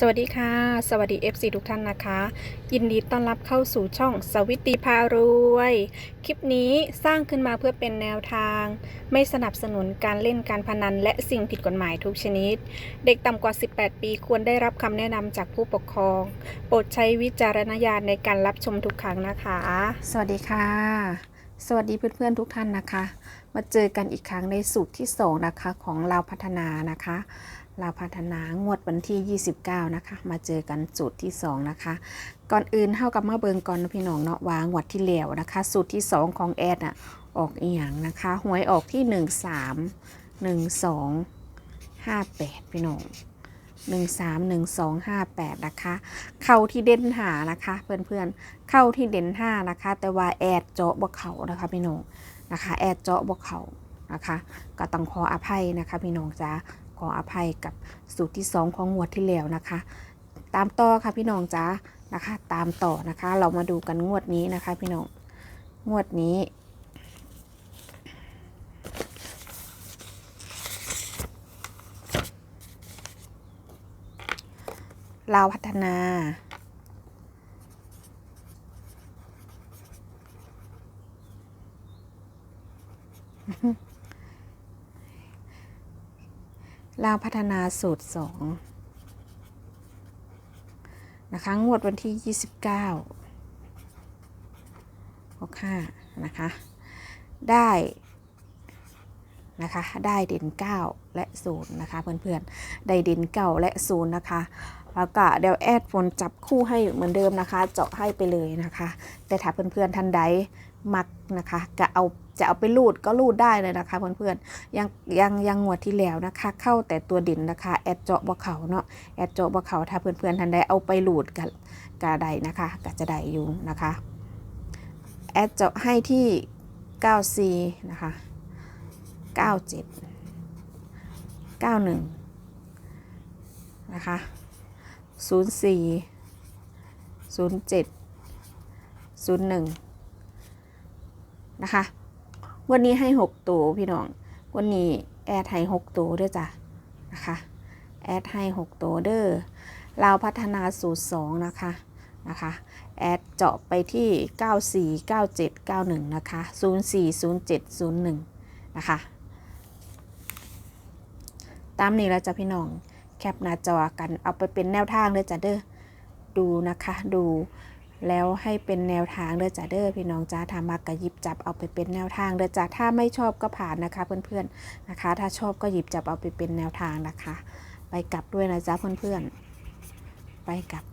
สวัสดีค่ะ สวัสดี FC ทุกท่านนะคะ ยินดีต้อนรับเข้าสู่ช่องสวิตตีพารวย คลิปนี้สร้างขึ้นมาเพื่อเป็นแนวทาง ไม่สนับสนุนการเล่นการพนันและสิ่งผิดกฎหมายทุกชนิด เด็กต่ำกว่า 18 ปีควรได้รับคำแนะนำจากผู้ปกครอง โปรดใช้วิจารณญาณในการรับชมทุกครั้งนะคะ สวัสดีค่ะ สวัสดีเพื่อนๆทุกท่านนะคะ มาเจอกันอีกครั้งในสูตรที่สองนะคะของเราพัฒนานะคะ เราพัฒนางวดวันที่ 29 นะคะ มาเจอกันสูตรที่ 2 นะคะ ก่อนอื่นเท่ากับมาเบิงก่อนพี่น้องเนาะวางวดที่แล้วนะคะ สูตรที่ 2 ของแอดอะออกอีหยังนะคะหวยออกที่ 1 3 1 2 5 8 พี่น้อง1 3 1 2 5 8 นะคะ เข้าที่เด่นหานะคะ เพื่อนๆ เข้าที่เด่น5นะคะ แต่ว่าแอดเจาะบ่เขานะคะพี่น้องนะคะ แอดเจาะบ่เขานะคะ ก็ต้องขออภัยนะคะพี่น้องจ้า ขออภัยกับสูตรที่ 2 ของงวดที่แล้วนะคะ ตามต่อค่ะพี่น้องจ้านะคะ ตามต่อนะคะ เรามาดูกันงวดนี้นะคะ พี่น้องงวดนี้ลาวพัฒนา ลาวพัฒนาสูตรสองนะคะ งวดวันที่ 29หกห้านะคะ ได้ นะคะ ได้เด่น 9 และ 0 นะคะ เพื่อนๆ ได้เด่น 9 และ 0 นะคะ แล้วก็เดี๋ยวแอดฝนจับคู่ให้เหมือนเดิมนะคะ เจาะให้ไปเลยนะคะ แต่ถ้าเพื่อนๆท่านใดมักนะคะก็เอาจะเอาไปรูดก็รูดได้เลยนะคะเพื่อนๆยังยังยังงวดที่แล้วนะคะ เข้าแต่ตัวเด่นนะคะแอดเจาะบ่เขาเนาะแอดเจาะบ่เขาถ้าเพื่อนๆท่านใดเอาไปลูดกันกะไดนะคะก็จะได้อยู่นะคะแอดเจาะให้ที่94นะคะ 97 91 นะคะ 04 07 01นะคะ วันนี้ให้6ตัวพี่น้อง วันนี้แอดให้6ตัวด้วยจ้ะนะคะ แอดให้6ตัวเด้อเราพัฒนาสูตร2นะคะนะคะแอดเจาะไปที่ 94 97 91 นะคะ 04 07 01 นะคะ ตามนี้แล้วจ้ะพี่น้อง แคปหน้าจอกันเอาไปเป็นแนวทางเลยจ้ะเด้อดูนะคะ ดูแล้วให้เป็นแนวทางเด้อจ้ะเด้อพี่น้องจ้าถ้ามักก็หยิบจับเอาไปเป็นแนวทางเด้อจ้ะถ้าไม่ชอบก็ผ่านนะคะ เพื่อนๆนะคะ ถ้าชอบก็หยิบจับเอาไปเป็นแนวทางนะคะ ไปกลับด้วยนะจ๊ะเพื่อนๆไปกลับ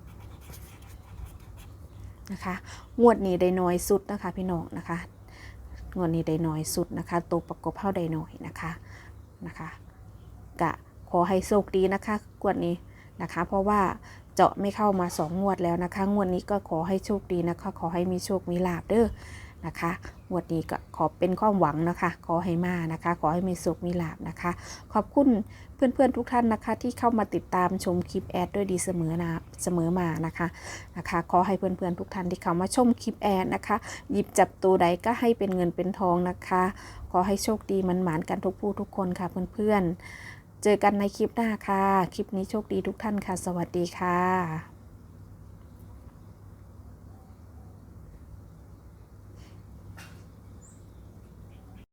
นะคะงวดนี้ได้น้อยสุดนะคะ พี่น้องนะคะงวดนี้ได้น้อยสุดนะคะตัวประกบเข้าได้น้อยนะคะนะคะกะ อให้โชคดีนะคะงวดนี้นะคะ เพราะว่าเจาะไม่เข้ามาสองงวดแล้วนะคะ งวดนี้ก็ขอให้โชคดีนะคะ ขอให้มีโชค มีลาบเด้อนะคะงวดนี้ก็ขอเป็นความหวังนะคะ ขอให้มานะคะ ขอให้มีโชคมีลาบนะคะ ขอบคุณเพื่อนๆทุกท่านนะคะ ที่เข้ามาติดตามชมคลิปแอดด้วยดีเสมอนะเสมอมานะคะนะคะ ขอให้เพื่อนๆทุกท่านที่เข้ามาชมคลิปแอดนะคะ หยิบจับตัวใดก็ให้เป็นเงินเป็นทองนะคะ ขอให้โชคดีมันหมานกันทุกผู้ทุกคนค่ะเพื่อนๆ เจอกันในคลิปหน้าค่ะ คลิปนี้โชคดีทุกท่านค่ะ สวัสดีค่ะ